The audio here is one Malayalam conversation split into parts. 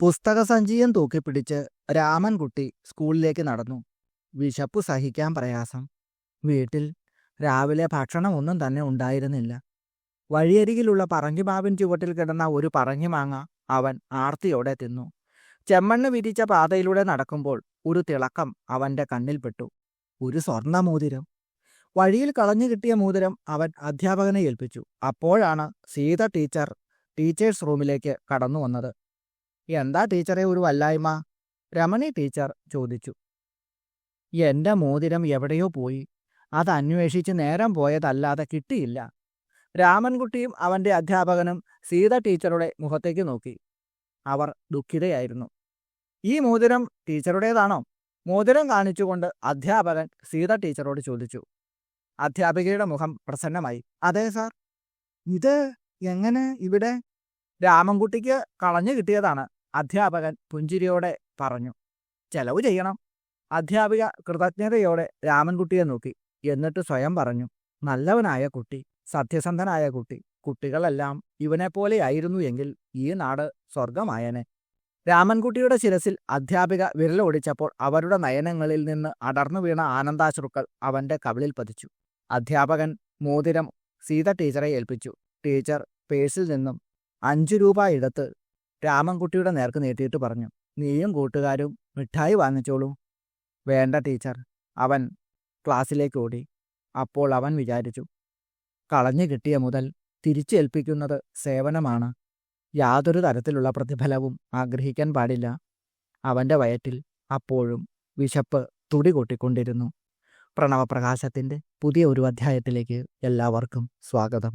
പുസ്തകസഞ്ചിയും തൂക്കിപ്പിടിച്ച് രാമൻകുട്ടി സ്കൂളിലേക്ക് നടന്നു. വിശപ്പ് സഹിക്കാൻ പ്രയാസം. വീട്ടിൽ രാവിലെ ഭക്ഷണമൊന്നും തന്നെ ഉണ്ടായിരുന്നില്ല. വഴിയരികിലുള്ള പറങ്കിമാവിൻ ചുവട്ടിൽ കിടന്ന ഒരു പറങ്കിമാങ്ങ അവൻ ആർത്തിയോടെ തിന്നു. ചെമ്മണ്ണ് വിരിച്ച പാതയിലൂടെ നടക്കുമ്പോൾ ഒരു തിളക്കം അവന്റെ കണ്ണിൽപ്പെട്ടു. ഒരു സ്വർണ മോതിരം വഴിയിൽ കളഞ്ഞു കിട്ടിയ മോതിരം അവൻ അധ്യാപകനെ ഏൽപ്പിച്ചു. അപ്പോഴാണ് സീത ടീച്ചർ ടീച്ചേഴ്സ് റൂമിലേക്ക് കടന്നു വന്നത് എന്താ ടീച്ചറെ ഒരു വല്ലായ്മ? രമണി ടീച്ചർ ചോദിച്ചു. എന്റെ മോതിരം എവിടെയോ പോയി. അത് അന്വേഷിച്ച് നേരം പോയതല്ലാതെ കിട്ടിയില്ല. രാമൻകുട്ടിയും അവന്റെ അധ്യാപകനും സീത ടീച്ചറുടെ മുഖത്തേക്ക് നോക്കി. അവർ ദുഃഖിതയായിരുന്നു. ഈ മോതിരം ടീച്ചറുടേതാണോ? മോതിരം കാണിച്ചുകൊണ്ട് അധ്യാപകൻ സീത ടീച്ചറോട് ചോദിച്ചു. അധ്യാപികയുടെ മുഖം പ്രസന്നമായി. അതെ സാർ. ഇത് എങ്ങനെ ഇവിടെ? രാമൻകുട്ടിക്ക് കളഞ്ഞു കിട്ടിയതാണ്. അധ്യാപകൻ പുഞ്ചിരിയോടെ പറഞ്ഞു ചെലവ് ചെയ്യണം. അധ്യാപിക കൃതജ്ഞതയോടെ രാമൻകുട്ടിയെ നോക്കി. എന്നിട്ട് സ്വയം പറഞ്ഞു നല്ലവനായ കുട്ടി സത്യസന്ധനായ കുട്ടി കുട്ടികളെല്ലാം ഇവനെപ്പോലെയായിരുന്നു എങ്കിൽ ഈ നാട് സ്വർഗമായനെ രാമൻകുട്ടിയുടെ ശിരസിൽ അധ്യാപിക വിരലോടിച്ചപ്പോൾ അവരുടെ നയനങ്ങളിൽ നിന്ന് അടർന്നു വീണ ആനന്ദാശ്രുക്കൾ അവന്റെ കവിളിൽ പതിച്ചു. അധ്യാപകൻ മോതിരം സീത ടീച്ചറെ ഏൽപ്പിച്ചു. ടീച്ചർ പേഴ്സിൽ നിന്നും അഞ്ചു രൂപ എടുത്ത് രാമൻകുട്ടിയുടെ നേർക്ക് നീട്ടിയിട്ട് പറഞ്ഞു നീയും കൂട്ടുകാരും മിഠായി വാങ്ങിച്ചോളൂ. വേണ്ട ടീച്ചർ അവൻ ക്ലാസ്സിലേക്ക് ഓടി. അപ്പോൾ അവൻ വിചാരിച്ചു കളഞ്ഞു കിട്ടിയ മുതൽ തിരിച്ചേൽപ്പിക്കുന്നത് സേവനമാണ്. യാതൊരു തരത്തിലുള്ള പ്രതിഫലവും ആഗ്രഹിക്കാൻ പാടില്ല. അവന്റെ വയറ്റിൽ അപ്പോഴും വിശപ്പ് തുടി തുടികൊട്ടിക്കൊണ്ടിരുന്നു പ്രണവപ്രകാശത്തിന്റെ പുതിയ ഒരു അധ്യായത്തിലേക്ക് എല്ലാവർക്കും സ്വാഗതം.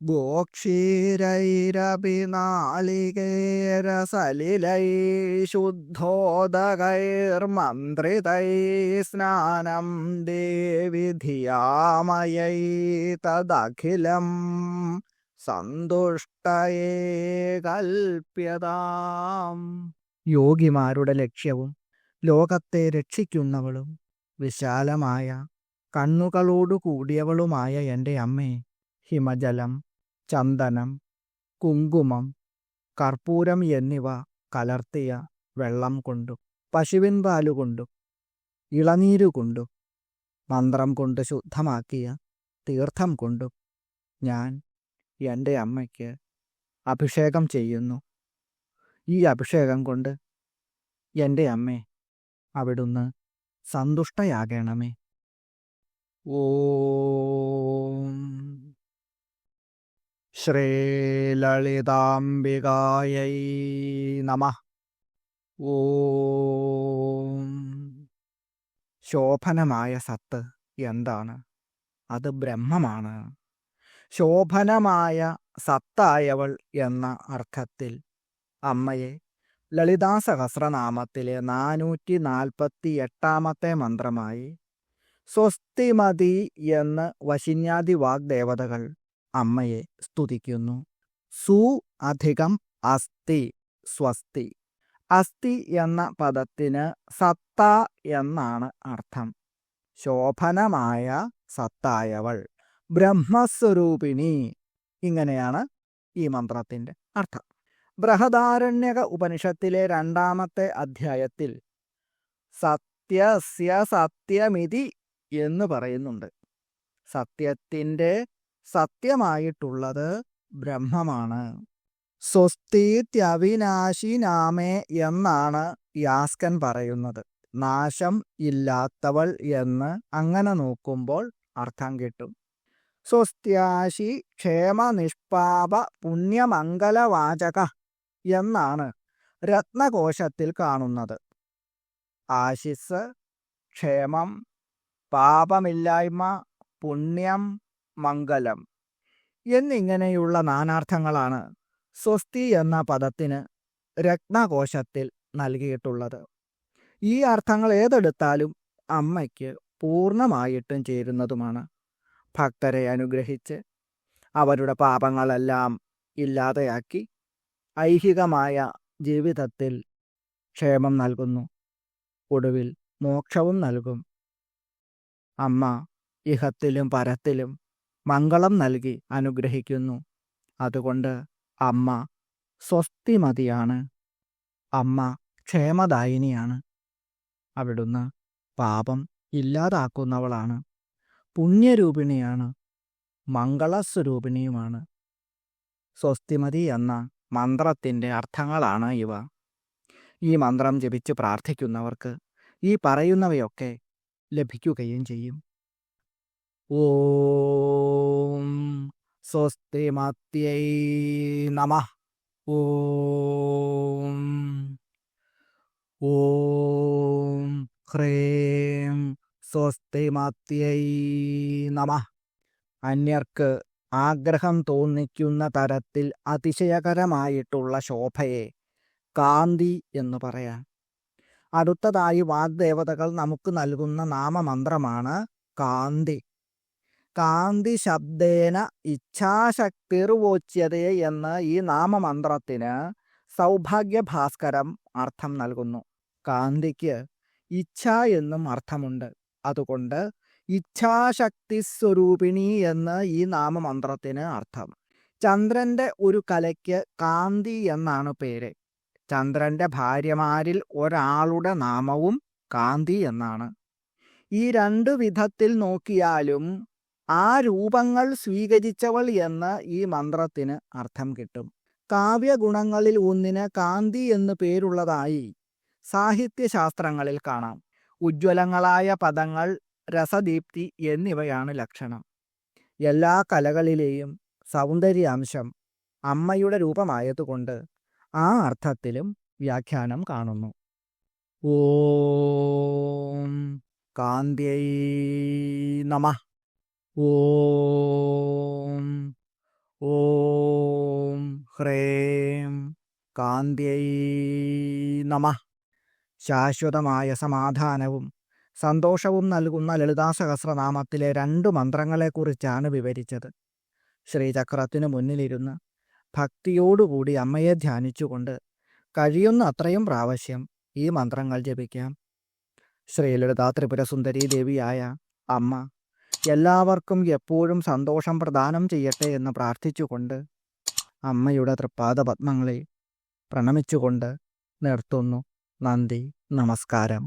വിശാലേ ക്ഷണേ പ്രാലേയാംബുപടീരകുങ്കുമലസൽ കർപ്പൂരമിശ്രോദകൈ ഗോക്ഷീരൈരപി നാളികേരസലിലൈ ശുദ്ധോദകൈർമന്ത്രിതൈ സ്നാനം ദേവി ധിയാമയൈ തദഖിലം സന്തുഷ്ടയേ കൽപ്യതാം. യോഗിമാരുടെ ലക്ഷ്യവും ലോകത്തെ രക്ഷിക്കുന്നവളും വിശാലമായ കണ്ണുകളോടു കൂടിയവളുമായ എന്റെ അമ്മേ ഹിമജലം ചന്ദനം കുങ്കുമം കർപ്പൂരം എന്നിവ കലർത്തിയ വെള്ളം കൊണ്ടും പശുവിൻ പാലുകൊണ്ടും ഇളനീരു കൊണ്ടും മന്ത്രം കൊണ്ട് ശുദ്ധമാക്കിയ തീർത്ഥം കൊണ്ടും ഞാൻ എന്റെ അമ്മയ്ക്ക് അഭിഷേകം ചെയ്യുന്നു. ഈ അഭിഷേകം കൊണ്ട് എന്റെ അമ്മേ അവിടുന്ന് സന്തുഷ്ടയാകണമേ. ഓം ശ്രീലളിതാംബികായൈ നമ. ഓം. ശോഭനമായ സത്ത് എന്താണ്? അത് ബ്രഹ്മമാണ്. ശോഭനമായ സത്തായവൾ എന്ന അർത്ഥത്തിൽ അമ്മയെ ലളിതാ സഹസ്രനാമത്തിലെ നാനൂറ്റി നാൽപ്പത്തി എട്ടാമത്തെ മന്ത്രമായി സ്വസ്തിമതി എന്ന് വശിന്യാദി വാഗ്ദേവതകൾ അമ്മയെ സ്തുതിക്കുന്നു. സു അധികം അസ്ഥി സ്വസ്തി. അസ്ഥി എന്ന പദത്തിന് സത്ത എന്നാണ് അർത്ഥം. ശോഭനമായ സത്തായവൾ. ബ്രഹ്മസ്വരൂപിണി. ഇങ്ങനെയാണ് ഈ മന്ത്രത്തിന്റെ അർത്ഥം. ബൃഹദാരണ്യക ഉപനിഷത്തിലെ രണ്ടാമത്തെ അധ്യായത്തിൽ സത്യസ്യ സത്യമിതി എന്ന് പറയുന്നുണ്ട്. സത്യത്തിന്റെ സത്യമായിട്ടുള്ളത് ബ്രഹ്മമാണ്. സ്വസ്തിത്യവിനാശി നാമേ എന്നാണ് യാസ്കൻ പറയുന്നത്. നാശം ഇല്ലാത്തവൾ എന്ന് അങ്ങനെ നോക്കുമ്പോൾ അർത്ഥം കിട്ടും. സ്വസ്ത്യാശി ക്ഷേമനിഷ്പാപ പുണ്യമംഗലവാചക എന്നാണ് രത്നകോശത്തിൽ കാണുന്നത്. ആശിസ് ക്ഷേമം പാപമില്ലായ്മ പുണ്യം മംഗലം എന്നിങ്ങനെയുള്ള നാനാർത്ഥങ്ങളാണ് സ്വസ്തി എന്ന പദത്തിന് രത്നകോശത്തിൽ നൽകിയിട്ടുള്ളത്. ഈ അർത്ഥങ്ങൾ ഏതെടുത്താലും അമ്മയ്ക്ക് പൂർണമായിട്ടും ചേരുന്നതുമാണ്. ഭക്തരെ അനുഗ്രഹിച്ച് അവരുടെ പാപങ്ങളെല്ലാം ഇല്ലാതെയാക്കി ഐഹികമായ ജീവിതത്തിൽ ക്ഷേമം നൽകുന്നു. ഒടുവിൽ മോക്ഷവും നൽകും. അമ്മ ഇഹത്തിലും പരത്തിലും മംഗളം നൽകി അനുഗ്രഹിക്കുന്നു. അതുകൊണ്ട് അമ്മ സ്വസ്തിമതിയാണ്. അമ്മ ക്ഷേമദായിനിയാണ്. അവിടുന്ന് പാപം ഇല്ലാതാക്കുന്നവളാണ്. പുണ്യരൂപിണിയാണ്. മംഗളസ്വരൂപിണിയുമാണ്. സ്വസ്തിമതി എന്ന മന്ത്രത്തിന്റെ അർത്ഥങ്ങളാണ് ഇവ. ഈ മന്ത്രം ജപിച്ച് പ്രാർത്ഥിക്കുന്നവർക്ക് ഈ പറയുന്നവയൊക്കെ ലഭിക്കുകയും ചെയ്യും. ഓം സ്വസ്തിമത്യൈ നമ. ഓം. ഓം. ഹ്രീം. സ്വസ്തിമത്യൈ നമ. അന്യർക്ക് ആഗ്രഹം തോന്നിക്കുന്ന തരത്തിൽ അതിശയകരമായിട്ടുള്ള ശോഭയെ കാന്തി എന്ന് പറയാം. അടുത്തതായി വാഗ്ദേവതകൾ നമുക്ക് നൽകുന്ന നാമമന്ത്രമാണ് കാന്തി. കാന്തി ശബ്ദേന ഇച്ഛാശക്തിർവോച്യതേ എന്ന് ഈ നാമമന്ത്രത്തിന് സൗഭാഗ്യഭാസ്കരം അർത്ഥം നൽകുന്നു. കാന്തിക്ക് ഇച്ഛ എന്നും അർത്ഥമുണ്ട്. അതുകൊണ്ട് ഇച്ഛാശക്തി സ്വരൂപിണി എന്ന് ഈ നാമമന്ത്രത്തിന് അർത്ഥം. ചന്ദ്രന്റെ ഒരു കലയ്ക്ക് കാന്തി എന്നാണ് പേര്. ചന്ദ്രന്റെ ഭാര്യമാരിൽ ഒരാളുടെ നാമവും കാന്തി എന്നാണ്. ഈ രണ്ടു വിധത്തിൽ നോക്കിയാലും ആ രൂപങ്ങൾ സ്വീകരിച്ചവൾ എന്ന് ഈ മന്ത്രത്തിന് അർത്ഥം കിട്ടും. കാവ്യഗുണങ്ങളിൽ ഒന്നിന് കാന്തി എന്ന് പേരുള്ളതായി സാഹിത്യശാസ്ത്രങ്ങളിൽ കാണാം. ഉജ്ജ്വലങ്ങളായ പദങ്ങൾ രസദീപ്തി എന്നിവയാണ് ലക്ഷണം. എല്ലാ കലകളിലെയും സൗന്ദര്യാംശം അമ്മയുടെ രൂപമായതുകൊണ്ട് ആ അർത്ഥത്തിലും വ്യാഖ്യാനം കാണുന്നു. ഓ കാന്ത്യൈ നമ. ഓം ഓം ഹ്രേം കാന്ത്യൈ നമ. ശാശ്വതമായ സമാധാനവും സന്തോഷവും നൽകുന്ന ലളിതാ സഹസ്രനാമത്തിലെ രണ്ട് മന്ത്രങ്ങളെക്കുറിച്ചാണ് വിവരിച്ചത്. ശ്രീചക്രത്തിനു മുന്നിലിരുന്ന് ഭക്തിയോടുകൂടി അമ്മയെ ധ്യാനിച്ചുകൊണ്ട് കഴിയുന്ന അത്രയും പ്രാവശ്യം ഈ മന്ത്രങ്ങൾ ജപിക്കാം. ശ്രീലളിതാ ത്രിപുരസുന്ദരി ദേവിയായ അമ്മ എല്ലാവർക്കും എപ്പോഴും സന്തോഷം പ്രദാനം ചെയ്യട്ടെ എന്ന് പ്രാർത്ഥിച്ചുകൊണ്ട് അമ്മയുടെ തൃപ്പാദ പത്മങ്ങളെ പ്രണമിച്ചുകൊണ്ട് നിർത്തുന്നു. നന്ദി നമസ്കാരം.